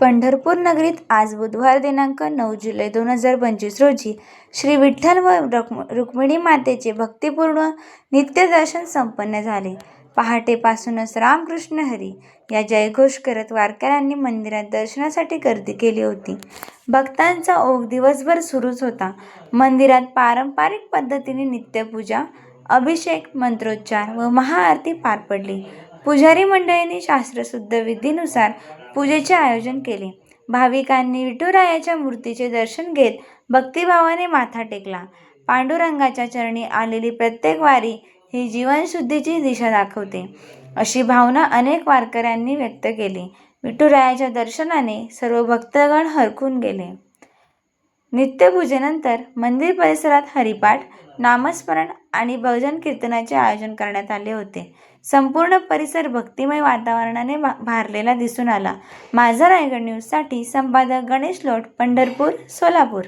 पंढरपूर नगरीत आज बुधवार दिनांक नऊ जुलै दोन हजार पंचवीस रोजी श्री विठ्ठल व रुक्म रुक्मिणी मातेचे भक्तिपूर्ण नित्यदर्शन संपन्न झाले. पहाटेपासूनच रामकृष्ण हरी या जयघोष करत वारकऱ्यांनी मंदिरात दर्शनासाठी गर्दी केली होती. भक्तांचा ओघ दिवसभर सुरूच होता. मंदिरात पारंपरिक पद्धतीने नित्यपूजा अभिषेक मंत्रोच्चार व महाआरती पार पडली. पुजारी मंडळींनी शास्त्रशुद्ध विधीनुसार पूजेचे आयोजन केले. भाविकांनी विठुरायाच्या मूर्तीचे दर्शन घेत भक्तिभावाने माथा टेकला. पांडुरंगाच्या चरणी आलेली प्रत्येक वारी ही जीवनशुद्धीची दिशा दाखवते. अशी भावना अनेक वारकऱ्यांनी व्यक्त केली. विठुरायाच्या दर्शनाने सर्व भक्तगण हरकून गेले. नित्यपूजेनंतर मंदिर परिसरात हरिपाठ नामस्मरण आणि भजन कीर्तनाचे आयोजन करण्यात आले होते. संपूर्ण परिसर भक्तिमय वातावरणाने भा भारलेला दिसून आला. माझा रायगड न्यूजसाठी संपादक गणेश लोट पंढरपूर सोलापूर.